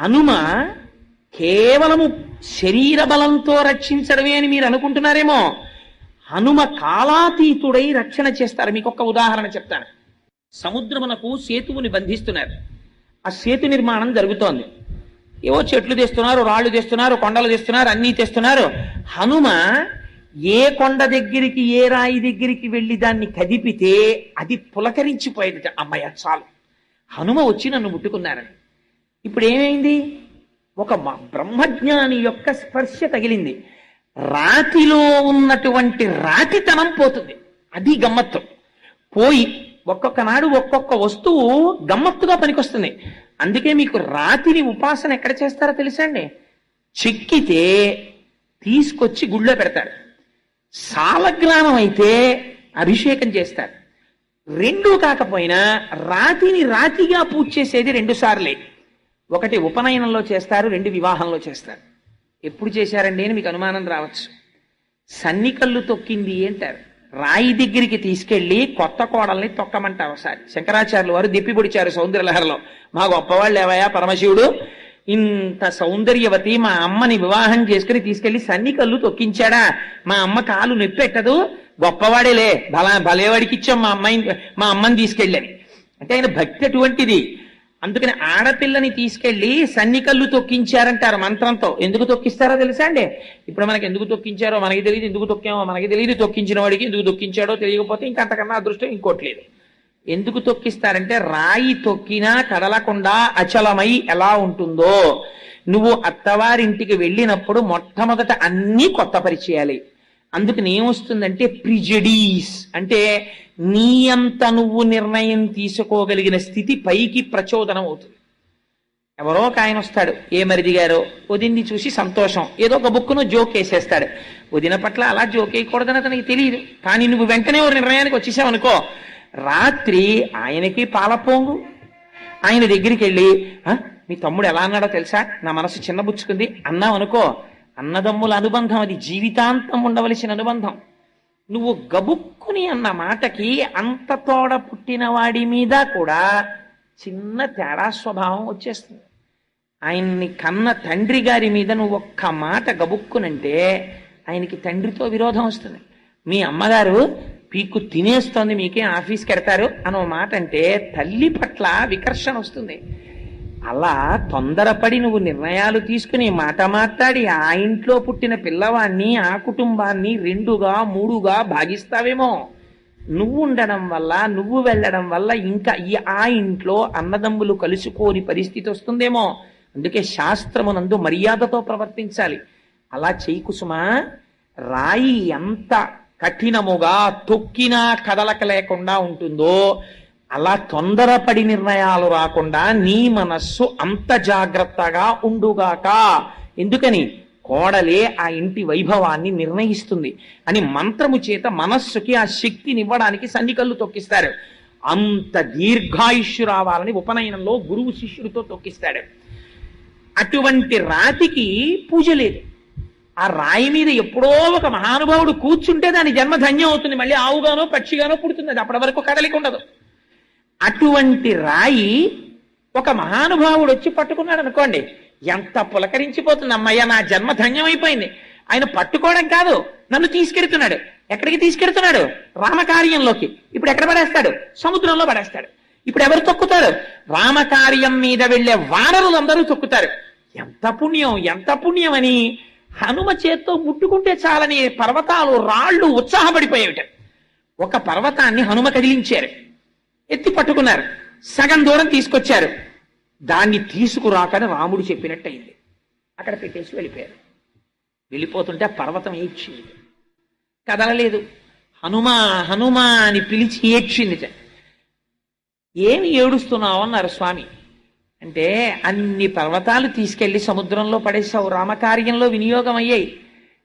హనుమ కేవలము శరీర బలంతో రక్షించడమే అని మీరు అనుకుంటున్నారేమో. హనుమ కాలాతీతుడై రక్షణ చేస్తారు. మీకు ఒక ఉదాహరణ చెప్తాను. సముద్రమునకు సేతువుని బంధిస్తున్నారు. ఆ సేతు నిర్మాణం జరుగుతోంది. ఏవో చెట్లు తెస్తున్నారు రాళ్ళు తెస్తున్నారు కొండలు తెస్తున్నారు అన్నీ తెస్తున్నారు. హనుమ ఏ కొండ దగ్గరికి ఏ రాయి దగ్గరికి వెళ్ళి దాన్ని కదిపితే అది పులకరించిపోయేది అమ్మయ్య చాలు. హనుమ వచ్చి నన్ను ముట్టుకున్నారని. ఇప్పుడు ఏమైంది ఒక బ్రహ్మజ్ఞాని యొక్క స్పర్శ తగిలింది. రాతిలో ఉన్నటువంటి రాతితనం పోతుంది. అది గమ్మత్తు. పోయి ఒక్కొక్క నాడు ఒక్కొక్క వస్తువు గమ్మత్తుగా పనికొస్తుంది. అందుకే మీకు రాతిని ఉపాసన ఎక్కడ చేస్తారో తెలుసా అండి? చెక్కితే తీసుకొచ్చి గుళ్ళో పెడతారు. సాలగ్రామం అయితే అభిషేకం చేస్తారు. రెండు కాకపోయినా రాతిని రాతిగా పూజ చేసేది రెండు సార్లే. ఒకటి ఉపనయనంలో చేస్తారు రెండు వివాహంలో చేస్తారు. ఎప్పుడు చేశారండి అని మీకు అనుమానం రావచ్చు. సన్నికల్లు తొక్కింది అంటారు రాయి దగ్గరికి తీసుకెళ్ళి కొత్త కోడల్ని తొక్కమంటారు ఒకసారి. శంకరాచార్యులు వారు దిప్పి పొడిచారు సౌందర్యలహరలో. మా గొప్పవాళ్ళు ఏవయా పరమశివుడు? ఇంత సౌందర్యవతి మా అమ్మని వివాహం చేసుకుని తీసుకెళ్ళి సన్నికల్లు తొక్కించాడా? మా అమ్మ కాలు నొప్పెట్టదు. గొప్పవాడేలే. బలా భలేవాడికి ఇచ్చాం మా అమ్మాయిని మా అమ్మని తీసుకెళ్ళని. అంటే ఆయన భక్తి అటువంటిది. అందుకని ఆడపిల్లని తీసుకెళ్ళి సన్నికల్లు తొక్కించారంటారు మంత్రంతో. ఎందుకు తొక్కిస్తారో తెలుసా అండి? ఇప్పుడు మనకి ఎందుకు తొక్కించారో మనకి తెలియదు ఎందుకు తొక్కామో మనకి తెలియదు. తొక్కించిన వాడికి ఎందుకు తొక్కించాడో తెలియకపోతే ఇంకా అంతకన్నా అదృష్టం ఇంకోటి లేదు. ఎందుకు తొక్కిస్తారంటే రాయి తొక్కినా కదలకుండా అచలమై ఎలా ఉంటుందో. నువ్వు అత్తవారింటికి వెళ్ళినప్పుడు మొట్టమొదట అన్నీ కొత్త పరిచయాలి. అందుకని ఏమొస్తుందంటే ప్రిజడీస్. అంటే నీ అంత నువ్వు నిర్ణయం తీసుకోగలిగిన స్థితి పైకి ప్రచోదనం అవుతుంది. ఎవరో ఒక ఆయన వస్తాడు ఏ మరిది గారో వదిన్ని చూసి సంతోషం. ఏదో ఒక బుక్కును జోక్ వేసేస్తాడు. వదిన పట్ల అలా జోక్ వేయకూడదని అతనికి తెలియదు. కానీ నువ్వు వెంటనే ఒక నిర్ణయానికి వచ్చేసావు అనుకో రాత్రి ఆయనకి పాలపోంగు ఆయన దగ్గరికి వెళ్ళి మీ తమ్ముడు ఎలా అన్నాడో తెలుసా? నా మనసు చిన్నబుచ్చుకుంది అన్నాం అనుకో అన్నదమ్ముల అనుబంధం అది జీవితాంతం ఉండవలసిన అనుబంధం. నువ్వు గబుక్కుని అన్న మాటకి అంత తోడ పుట్టిన వాడి మీద కూడా చిన్న తేడా స్వభావం వచ్చేస్తుంది. ఆయన్ని కన్న తండ్రి గారి మీద నువ్వు ఒక్క మాట గబుక్కునంటే ఆయనకి తండ్రితో విరోధం వస్తుంది. మీ అమ్మగారు పీకు తినేస్తోంది మీకే ఆఫీస్కి వెడతారు అనో మాట అంటే తల్లి పట్ల వికర్షణ వస్తుంది. అలా తొందరపడి నువ్వు నిర్ణయాలు తీసుకుని మాట మాట్లాడి ఆ ఇంట్లో పుట్టిన పిల్లవాణ్ణి ఆ కుటుంబాన్ని రెండుగా మూడుగా భాగిస్తావేమో. నువ్వు ఉండడం వల్ల నువ్వు వెళ్ళడం వల్ల ఇంకా ఈ ఆ ఇంట్లో అన్నదమ్ములు కలుసుకోని పరిస్థితి వస్తుందేమో. అందుకే శాస్త్రమునందు మర్యాదతో ప్రవర్తించాలి. అలా చేయి కుసుమా. రాయి ఎంత కఠినముగా తొక్కినా కదలక లేకుండా ఉంటుందో అలా తొందరపడి నిర్ణయాలు రాకుండా నీ మనస్సు అంత జాగ్రత్తగా ఉండుగాక. ఎందుకని? కోడలే ఆ ఇంటి వైభవాన్ని నిర్ణయిస్తుంది అని మంత్రము చేత మనస్సుకి ఆ శక్తినివ్వడానికి సన్నికల్లు తొక్కిస్తారు. అంత దీర్ఘాయుష్యు రావాలని ఉపనయనంలో గురువు శిష్యుడితో తొక్కిస్తాడు. అటువంటి రాతికి పూజ లేదు. ఆ రాయి మీద ఎప్పుడో ఒక మహానుభావుడు కూర్చుంటే దాని జన్మ ధన్యం అవుతుంది. మళ్ళీ ఆవుగానో పక్షిగానో పుడుతుంది. అది అప్పటి వరకు కదలిక ఉండదు. అటువంటి రాయి ఒక మహానుభావుడు వచ్చి పట్టుకున్నాడు అనుకోండి ఎంత పులకరించిపోతుంది. అమ్మయ్య నా జన్మ ధన్యమైపోయింది. ఆయన పట్టుకోవడం కాదు నన్ను తీసుకెడుతున్నాడు. ఎక్కడికి తీసుకెడుతున్నాడు? రామకార్యంలోకి. ఇప్పుడు ఎక్కడ పడేస్తాడు? సముద్రంలో పడేస్తాడు. ఇప్పుడు ఎవరు తొక్కుతారు? రామకార్యం మీద వెళ్ళే వానరులందరూ తొక్కుతారు. ఎంత పుణ్యం ఎంత పుణ్యం అని హనుమ చేత్తో ముట్టుకుంటే చాలని పర్వతాలు రాళ్ళు ఉత్సాహపడిపోయేవిట. ఒక పర్వతాన్ని హనుమ కదిలించారు. ఎత్తి పట్టుకున్నారు. సగం దూరం తీసుకొచ్చారు. దాన్ని తీసుకురాకని రాముడు చెప్పినట్టు అయింది అక్కడ పెట్టేసి వెళ్ళిపోయారు. వెళ్ళిపోతుంటే ఆ పర్వతం ఏడ్చింది. కదలలేదు. హనుమా హనుమా అని పిలిచి ఏడ్చింది. ఏమి ఏడుస్తున్నావు అన్నారు స్వామి. అంటే అన్ని పర్వతాలు తీసుకెళ్ళి సముద్రంలో పడేశావు. రామకార్యంలో వినియోగం అయ్యాయి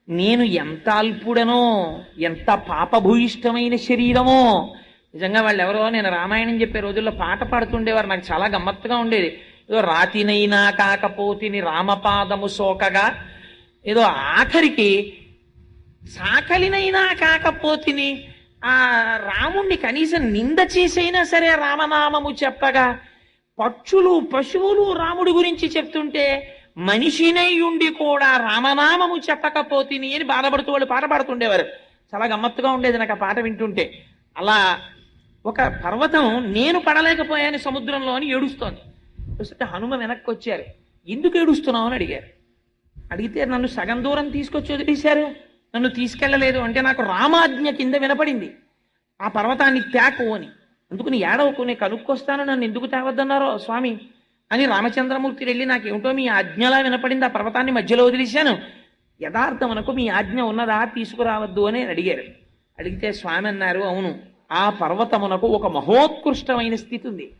నేను ఎంత అల్పుడనో ఎంత పాపభూయిష్టమైన శరీరమో నిజంగా వాళ్ళు ఎవరో నేను రామాయణం చెప్పే రోజుల్లో పాట పాడుతుండేవారు. నాకు చాలా గమ్మత్తుగా ఉండేది. ఏదో రాతినైనా కాకపోతిని రామపాదము సోకగా ఏదో ఆఖరికి సాకలినైనా కాకపోతిని ఆ రాముణ్ణి కనీసం నింద చేసైనా సరే రామనామము చెప్పగా పక్షులు పశువులు రాముడి గురించి చెప్తుంటే మనిషినై ఉండి కూడా రామనామము చెప్పకపోతిని అని బాధపడుతూ వాళ్ళు పాట పాడుతుండేవారు. చాలా గమ్మత్తుగా ఉండేది నాకు ఆ పాట వింటుంటే. అలా ఒక పర్వతం నేను పడలేకపోయాను సముద్రంలో అని ఏడుస్తోంది. చూస్తే హనుమ వెనక్కి వచ్చారు. ఎందుకు ఏడుస్తున్నావు అని అడిగారు. అడిగితే నన్ను సగం దూరం తీసుకొచ్చి వదిలేశారు. నన్ను తీసుకెళ్ళలేదు అంటే నాకు రామాజ్ఞ కింద వినపడింది. ఆ పర్వతాన్ని తేకు అని. అందుకు ఏడవకు నేను కనుక్కొస్తాను. నన్ను ఎందుకు తేవద్దన్నారో స్వామి? అని రామచంద్రమూర్తి వెళ్ళి నాకేమిటో మీ ఆజ్ఞలా వినపడింది. ఆ పర్వతాన్ని మధ్యలో వదిలేశాను. యథార్థమునకు మీ ఆజ్ఞ ఉన్నదా తీసుకురావద్దు అని అడిగారు. అడిగితే స్వామి అన్నారు అవును. ఆ పర్వతమునకు ఒక మహోత్కృష్టమైన స్థితి ఉంది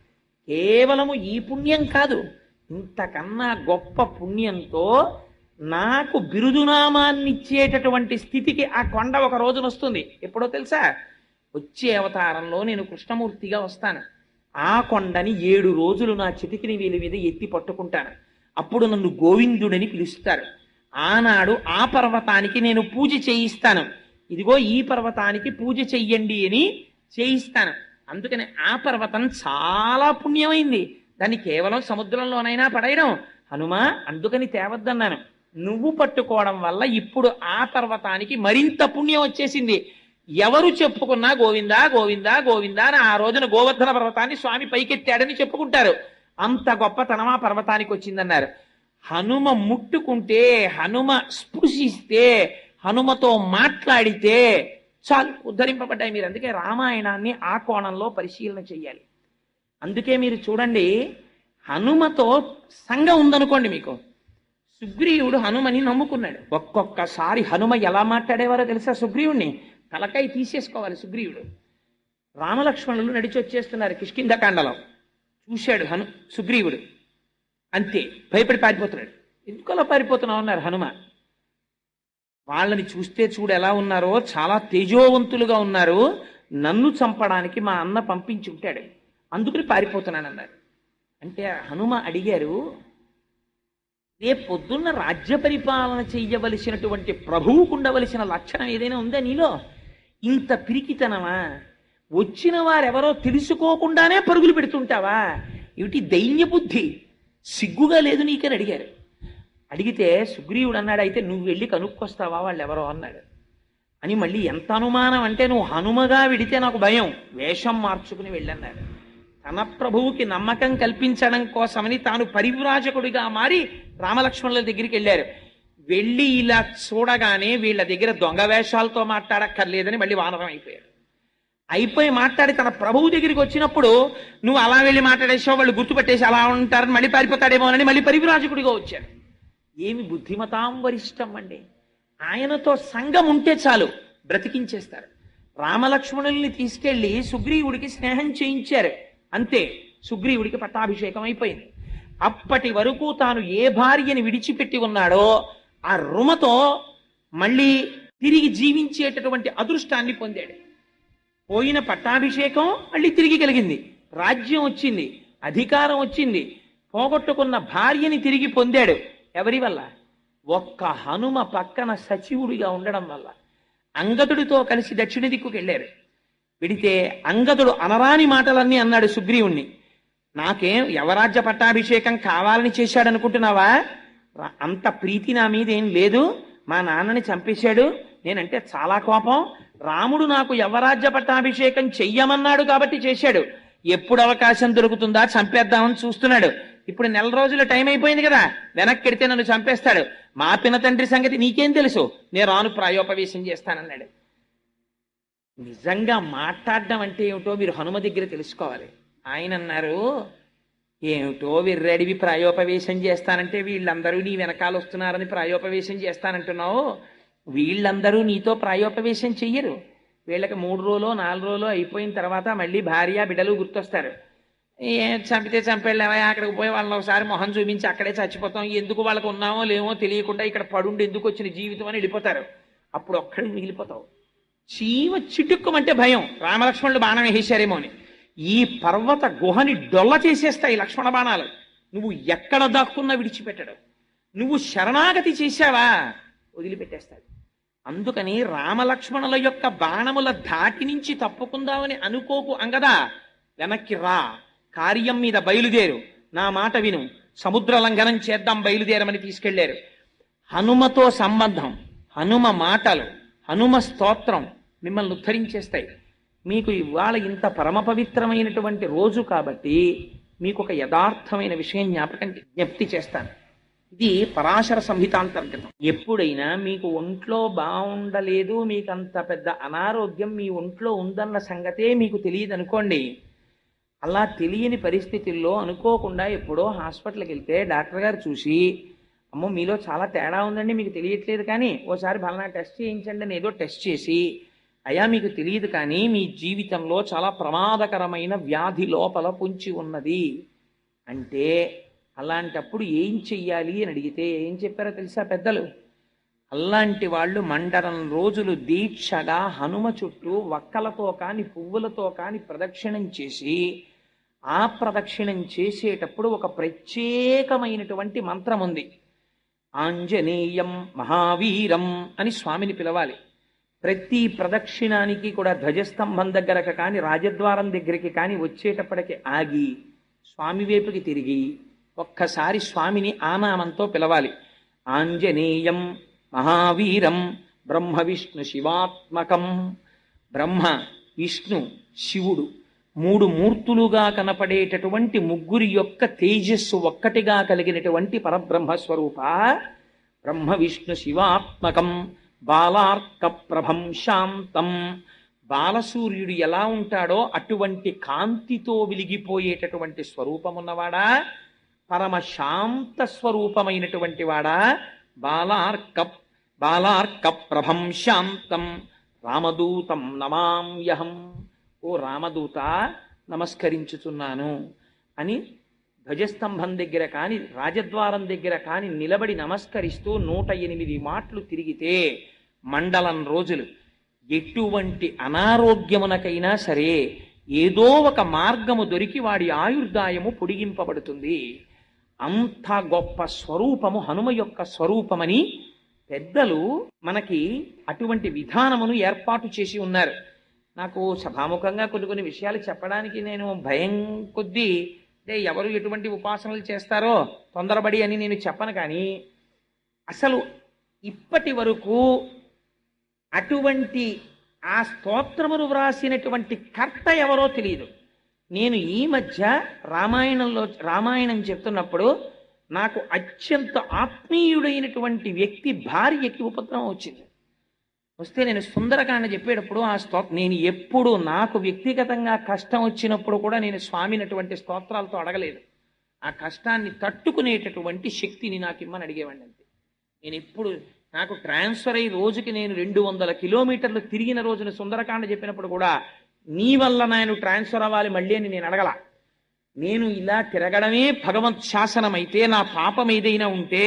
కేవలము ఈ పుణ్యం కాదు. ఇంతకన్నా గొప్ప పుణ్యంతో నాకు బిరుదునామాన్నిచ్చేటటువంటి స్థితికి ఆ కొండ ఒక రోజున వస్తుంది ఎప్పుడో తెలుసా? వచ్చే అవతారంలో నేను కృష్ణమూర్తిగా వస్తాను. ఆ కొండని ఏడు రోజులు నా చిటికిని వీలి మీద ఎత్తి పట్టుకుంటాను. అప్పుడు నన్ను గోవిందుడని పిలుస్తారు. ఆనాడు ఆ పర్వతానికి నేను పూజ చేయిస్తాను. ఇదిగో ఈ పర్వతానికి పూజ చెయ్యండి అని చేయిస్తాను. అందుకని ఆ పర్వతం చాలా పుణ్యమైంది. దాన్ని కేవలం సముద్రంలోనైనా పడేయడం. హనుమా అందుకని తేవద్దన్నాను. నువ్వు పట్టుకోవడం వల్ల ఇప్పుడు ఆ పర్వతానికి మరింత పుణ్యం వచ్చేసింది. ఎవరు చెప్పుకున్నా గోవిందా గోవిందా గోవిందా అని ఆ రోజున గోవర్ధన పర్వతాన్ని స్వామి పైకెత్తాడని చెప్పుకుంటారు. అంత గొప్పతనం ఆ పర్వతానికి వచ్చిందన్నారు. హనుమ ముట్టుకుంటే హనుమ స్పృశిస్తే హనుమతో మాట్లాడితే చాలు ఉద్ధరింపబడ్డాయి మీరు. అందుకే రామాయణాన్ని ఆ కోణంలో పరిశీలన చెయ్యాలి. అందుకే మీరు చూడండి హనుమతో సంఘం ఉందనుకోండి మీకు. సుగ్రీవుడు హనుమని నమ్ముకున్నాడు. ఒక్కొక్కసారి హనుమ ఎలా మాట్లాడేవారో తెలుసా సుగ్రీవుణ్ణి? తలకాయ తీసేసుకోవాలి సుగ్రీవుడు. రామలక్ష్మణులు నడిచి వచ్చేస్తున్నారు కిష్కిందకాండలో చూశాడు హను సుగ్రీవుడు. అంతే భయపడి పారిపోతున్నాడు. ఎందుకలా పారిపోతున్నావు అన్నారు హనుమ. వాళ్ళని చూస్తే చూడు ఎలా ఉన్నారో చాలా తేజోవంతులుగా ఉన్నారు. నన్ను చంపడానికి మా అన్న పంపించి ఉంటాడు. అందుకని పారిపోతున్నానన్నారు. అంటే హనుమ అడిగారు రేపు పొద్దున్న రాజ్య పరిపాలన చెయ్యవలసినటువంటి ప్రభువుకు ఉండవలసిన లక్షణం ఏదైనా ఉందా నీలో? ఇంత పిరికితనమా? వచ్చిన వారెవరో తెలుసుకోకుండానే పరుగులు పెడుతుంటావా? ఏమిటి దైన్య బుద్ధి సిగ్గుగా లేదు నీకని అడిగారు. అడిగితే సుగ్రీవుడు అన్నాడు అయితే నువ్వు వెళ్ళి కనుక్కొస్తావా వాళ్ళు ఎవరో అన్నాడు. అని మళ్ళీ ఎంత అనుమానం అంటే నువ్వు హనుమగా విడితే నాకు భయం వేషం మార్చుకుని వెళ్ళన్నాడు. తన ప్రభువుకి నమ్మకం కల్పించడం కోసమని తాను పరివ్రాజకుడిగా మారి రామలక్ష్మణుల దగ్గరికి వెళ్ళారు. వెళ్ళి ఇలా చూడగానే వీళ్ళ దగ్గర దొంగ వేషాలతో మాట్లాడక్కర్లేదని మళ్ళీ వానరం అయిపోయాడు. అయిపోయి మాట్లాడి తన ప్రభువు దగ్గరికి వచ్చినప్పుడు నువ్వు అలా వెళ్ళి మాట్లాడేసావు వాళ్ళు గుర్తుపట్టేసి అలా ఉంటారని మళ్ళీ పారిపోతాడేమోనని మళ్ళీ పరివిరాజకుడిగా వచ్చాడు. ఏమి బుద్ధిమతాం వరిష్టం అండి? ఆయనతో సంఘం ఉంటే చాలు బ్రతికించేస్తారు. రామలక్ష్మణుల్ని తీసుకెళ్ళి సుగ్రీవుడికి స్నేహం చేయించారు. అంతే సుగ్రీవుడికి పట్టాభిషేకం అయిపోయింది. అప్పటి వరకు తాను ఏ భార్యని విడిచిపెట్టి ఉన్నాడో ఆ రుమతో మళ్ళీ తిరిగి జీవించేటటువంటి అదృష్టాన్ని పొందాడు. పోయిన పట్టాభిషేకం మళ్ళీ తిరిగి కలిగింది. రాజ్యం వచ్చింది అధికారం వచ్చింది. పోగొట్టుకున్న భార్యని తిరిగి పొందాడు. ఎవరి వల్ల? ఒక్క హనుమ పక్కన సచివుడిగా ఉండడం వల్ల. అంగదుడితో కలిసి దక్షిణ దిక్కుకు వెళ్ళారు. విడితే అంగదుడు అనరాని మాటలన్నీ అన్నాడు సుగ్రీవుణ్ణి. నాకేం యవరాజ్య పట్టాభిషేకం కావాలని చేశాడనుకుంటున్నావా? అంత ప్రీతి నా మీద ఏం లేదు. మా నాన్నని చంపేశాడు. నేనంటే చాలా కోపం. రాముడు నాకు యవరాజ్య పట్టాభిషేకం చెయ్యమన్నాడు కాబట్టి చేశాడు. ఎప్పుడు అవకాశం దొరుకుతుందా చంపేద్దామని చూస్తున్నాడు. ఇప్పుడు నెల రోజుల టైం అయిపోయింది కదా. వెనక్కిడితే నన్ను చంపేస్తాడు. మా పిన తండ్రి సంగతి నీకేం తెలుసు? నేను రాను ప్రాయోపవేశం చేస్తానన్నాడు. నిజంగా మాట్లాడడం అంటే ఏమిటో మీరు హనుమ దగ్గర తెలుసుకోవాలి. ఆయన అన్నారు ఏమిటో విర్రడివి ప్రాయోపవేశం చేస్తానంటే వీళ్ళందరూ నీ వెనకాల వస్తున్నారని ప్రాయోపవేశం చేస్తానంటున్నావు. వీళ్ళందరూ నీతో ప్రాయోపవేశం చెయ్యరు. వీళ్ళకి మూడు రోజులు నాలుగు రోజులు అయిపోయిన తర్వాత మళ్ళీ భార్య బిడ్డలు గుర్తొస్తారు. ఏ చంపితే చంపేళ్ళవా? అక్కడికి పోయి వాళ్ళని ఒకసారి మొహం చూపించి అక్కడే చచ్చిపోతాం. ఎందుకు వాళ్ళకు ఉన్నామో లేమో తెలియకుండా ఇక్కడ పడుండి ఎందుకు వచ్చిన జీవితం అని వెళ్ళిపోతారు. అప్పుడు ఒక్కడికి మిగిలిపోతావు. చీమ చిటుక్కుమంటే భయం. రామలక్ష్మణులు బాణం వేసేశారేమో అని. ఈ పర్వత గుహని డొల్ల చేసేస్తాయి లక్ష్మణ బాణాలు. నువ్వు ఎక్కడ దాక్కున్నా విడిచిపెట్టడు. నువ్వు శరణాగతి చేశావా? వదిలిపెట్టేస్తాడు. అందుకని రామలక్ష్మణుల యొక్క బాణముల ధాటి నుంచి తప్పుకుందామని అనుకోకు అంగదా. వెనక్కి రా. కార్యం మీద బయలుదేరు. నా మాట విను. సముద్ర లంఘనం చేద్దాం బయలుదేరమని తీసుకెళ్ళారు. హనుమతో సంబంధం హనుమ మాటలు హనుమ స్తోత్రం మిమ్మల్ని ఉద్ధరించేస్తాయి. మీకు ఇవాళ ఇంత పరమ పవిత్రమైనటువంటి రోజు కాబట్టి మీకు ఒక యథార్థమైన విషయం జ్ఞాపకం జ్ఞప్తి చేస్తాను. ఇది పరాశర సంహితాంతర్గతం. ఎప్పుడైనా మీకు ఒంట్లో బాగుండలేదు మీకు అంత పెద్ద అనారోగ్యం మీ ఒంట్లో ఉందన్న సంగతే మీకు తెలియదు అనుకోండి అలా తెలియని పరిస్థితుల్లో అనుకోకుండా ఎప్పుడో హాస్పిటల్కి వెళ్తే డాక్టర్ గారు చూసి అమ్మో మీలో చాలా తేడా ఉందండి మీకు తెలియట్లేదు కానీ ఓసారి బలనా టెస్ట్ చేయించండి అని ఏదో టెస్ట్ చేసి అయ్యా మీకు తెలియదు కానీ మీ జీవితంలో చాలా ప్రమాదకరమైన వ్యాధి లోపల పొంచి ఉన్నది. అంటే అలాంటప్పుడు ఏం చెయ్యాలి? అని అడిగితే ఏం చెప్పారో తెలుసా పెద్దలు? అలాంటి వాళ్ళు మండలం రోజులు దీక్షగా హనుమ చుట్టూ వక్కలతో కాని పువ్వులతో కాని ప్రదక్షిణం చేసి ఆ ప్రదక్షిణం చేసేటప్పుడు ఒక ప్రత్యేకమైనటువంటి మంత్రం ఉంది ఆంజనేయం మహావీరం అని స్వామిని పిలవాలి. ప్రతి ప్రదక్షిణానికి కూడా ధ్వజస్తంభం దగ్గరకు కానీ రాజద్వారం దగ్గరికి కానీ వచ్చేటప్పటికి ఆగి స్వామి వైపుకి తిరిగి ఒక్కసారి స్వామిని ఆనామంతో పిలవాలి. ఆంజనేయం మహావీరం బ్రహ్మ విష్ణు శివాత్మకం. బ్రహ్మ విష్ణు శివుడు మూడు మూర్తులుగా కనపడేటటువంటి ముగ్గురి యొక్క తేజస్సు ఒక్కటిగా కలిగినటువంటి పరబ్రహ్మ స్వరూప బ్రహ్మ విష్ణు శివాత్మకం బాలార్క ప్రభం శాంతం. బాలసూర్యుడు ఎలా ఉంటాడో అటువంటి కాంతితో వెలిగిపోయేటటువంటి స్వరూపమున్నవాడా? పరమ శాంత స్వరూపమైనటువంటి వాడా? బాలార్క బాలార్క ప్రభం శాంతం. రామదూతం నమామ్యహం. ఓ రామదూత నమస్కరించుచున్నాను అని ధ్వజస్తంభం దగ్గర కానీ రాజద్వారం దగ్గర కానీ నిలబడి నమస్కరిస్తూ నూట ఎనిమిది మాటలు తిరిగితే మండలం రోజులు ఎటువంటి అనారోగ్యమునకైనా సరే ఏదో ఒక మార్గము దొరికి వాడి ఆయుర్దాయము పొడిగింపబడుతుంది. అంత గొప్ప స్వరూపము హనుమ యొక్క స్వరూపమని పెద్దలు మనకి అటువంటి విధానమును ఏర్పాటు చేసి ఉన్నారు. నాకు సభాముఖంగా కొన్ని కొన్ని విషయాలు చెప్పడానికి నేను భయం కొద్దీ అంటే ఎవరు ఎటువంటి ఉపాసనలు చేస్తారో తొందరపడి అని నేను చెప్పను కానీ అసలు ఇప్పటి వరకు అటువంటి ఆ స్తోత్రమును వ్రాసినటువంటి కర్త ఎవరో తెలియదు. నేను ఈ మధ్య రామాయణంలో రామాయణం చెప్తున్నప్పుడు నాకు అత్యంత ఆత్మీయుడైనటువంటి వ్యక్తి భార్యకి ఉపద్రవం వచ్చింది. వస్తే నేను సుందరకాండ చెప్పేటప్పుడు ఆ స్తోత్ర నేను ఎప్పుడు నాకు వ్యక్తిగతంగా కష్టం వచ్చినప్పుడు కూడా నేను స్వామిని అటువంటి స్తోత్రాలతో అడగలేదు. ఆ కష్టాన్ని తట్టుకునేటటువంటి శక్తిని నాకు ఇమ్మని అడిగేవాడిని అంతే. నేను ఎప్పుడు నాకు ట్రాన్స్ఫర్ అయ్యి రోజుకి నేను రెండు వందల కిలోమీటర్లు తిరిగిన రోజున సుందరకాండ చెప్పినప్పుడు కూడా నీ వల్ల నేను ట్రాన్స్ఫర్ అవ్వాలి మళ్ళీ అని నేను అడగల. నేను ఇలా తిరగడమే భగవంత్ శాసనం అయితే నా పాపం ఏదైనా ఉంటే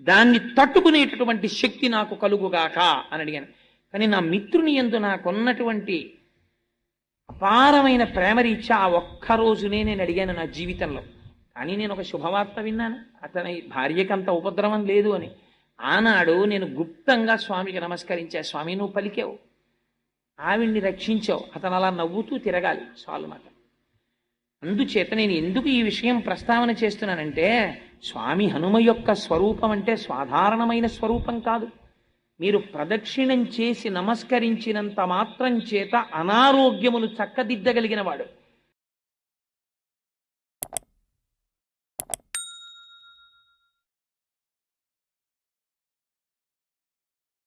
దాన్ని తట్టుకునేటటువంటి శక్తి నాకు కలుగుగాక అని అడిగాను. కానీ నా మిత్రుని ఎందు నాకున్నటువంటి అపారమైన ప్రేమరీత్యా ఆ ఒక్క రోజునే నేను అడిగాను నా జీవితంలో. కానీ నేను ఒక శుభవార్త విన్నాను. అతని భార్యకంత ఉపద్రవం లేదు అని. ఆనాడు నేను గుప్తంగా స్వామికి నమస్కరించా స్వామి నువ్వు పలికావు. ఆవిడ్ని రక్షించావు. అతను అలా నవ్వుతూ తిరగాలి. చాలు మాట అందుచేత నేను ఎందుకు ఈ విషయం ప్రస్తావన చేస్తున్నానంటే స్వామి హనుమ యొక్క స్వరూపం అంటే సాధారణమైన స్వరూపం కాదు. మీరు ప్రదక్షిణం చేసి నమస్కరించినంత మాత్రం చేత అనారోగ్యమును చక్కదిద్దగలిగిన వాడు